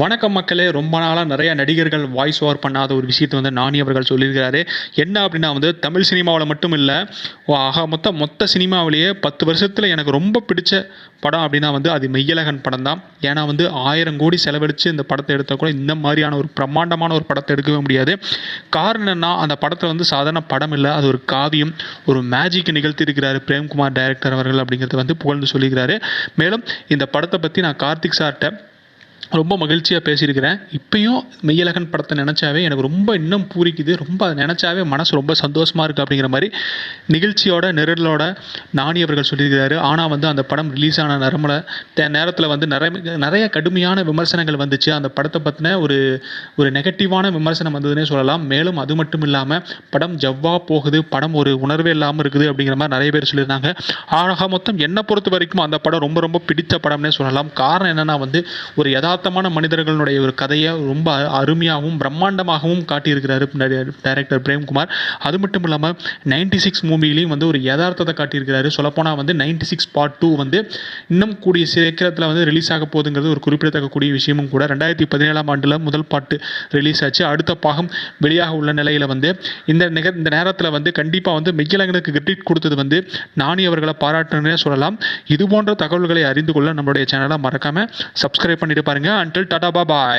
வணக்கம் மக்களே. ரொம்ப நாளாக நிறைய நடிகர்கள் வாய்ஸ் ஓவர் பண்ணாத ஒரு விஷயத்தை வந்து நானி அவர்கள் சொல்லியிருக்கிறாரு. என்ன அப்படின்னா வந்து தமிழ் சினிமாவில் மட்டும் இல்லை ஆக மொத்த மொத்த சினிமாவிலேயே பத்து வருஷத்தில் எனக்கு ரொம்ப பிடிச்ச படம் அப்படின்னா வந்து அது மெய்யழகன் படம் தான். ஏன்னா வந்து ஆயிரம் கோடி செலவழித்து இந்த படத்தை எடுத்தால் கூட இந்த மாதிரியான ஒரு பிரம்மாண்டமான ஒரு படத்தை எடுக்கவே முடியாது. காரணம் என்னன்னா அந்த படத்தில் வந்து சாதாரண படம் இல்லை அது ஒரு காவியம் ஒரு மேஜிக் நிகழ்த்தியிருக்கிறாரு பிரேம்குமார் டைரக்டர் அவர்கள் அப்படிங்கிறத வந்து புகழ்ந்து சொல்லியிருக்கிறாரு. மேலும் இந்த படத்தை பற்றி நான் கார்த்திக் சார்கிட்ட ரொம்ப மகிழ்ச்சியாக பேசியிருக்கிறேன். இப்பயும் மெய்யழகன் படத்தை நினச்சாவே எனக்கு ரொம்ப இன்னும் பூரிக்குது. ரொம்ப அதை நினச்சாவே மனசு ரொம்ப சந்தோஷமாக இருக்குது அப்படிங்கிற மாதிரி நிகழ்ச்சியோட நிரலோட நாணி அவர்கள் சொல்லியிருக்கிறாரு. ஆனால் வந்து அந்த படம் ரிலீஸ் ஆன நரமல நேரத்தில் வந்து நிறைய நிறைய கடுமையான விமர்சனங்கள் வந்துச்சு. அந்த படத்தை பற்றின ஒரு ஒரு நெகட்டிவான விமர்சனம் வந்ததுன்னே சொல்லலாம். மேலும் அது மட்டும் இல்லாமல் படம் ஜவ்வா போகுது. படம் ஒரு உணர்வே இல்லாமல் இருக்குது அப்படிங்கிற மாதிரி நிறைய பேர் சொல்லியிருந்தாங்க. ஆக மொத்தம் என்னை பொறுத்த வரைக்கும் அந்த படம் ரொம்ப ரொம்ப பிடித்த படம்னே சொல்லலாம். காரணம் என்னன்னா வந்து ஒரு யதார்த்தமான மனிதர்களுடைய ஒரு கதையை ரொம்ப அருமையாகவும் பிரம்மாண்டமாகவும் காட்டியிருக்கிறாரு டைரக்டர் பிரேம்குமார். அது மட்டும் இல்லாமல் நைன்டி சிக்ஸ் மூவிலையும் வந்து ஒரு யதார்த்தத்தை காட்டியிருக்கிறாரு. சொல்லப்போனால் வந்து நைன்டி சிக்ஸ் பார்ட் டூ வந்து இன்னும் கூடிய சீக்கிரத்தில் வந்து ரிலீஸ் ஆக போகுதுங்கிறது ஒரு குறிப்பிடத்தக்கக்கூடிய விஷயமும் கூட. ரெண்டாயிரத்தி பதினேழாம் ஆண்டில் முதல் பாட்டு ரிலீஸ் ஆச்சு. அடுத்த பாகம் வெளியாக உள்ள நிலையில் வந்து இந்த நிக இந்த நேரத்தில் வந்து கண்டிப்பாக வந்து மெய்யலங்கனுக்கு கிரெடிட் கொடுத்தது வந்து நானி அவர்களை பாராட்டுனே சொல்லலாம். இது போன்ற தகவல்களை அறிந்து கொள்ள நம்மளுடைய சேனலை மறக்காமல் சப்ஸ்கிரைப் பண்ணிட்டு until tada bye bye.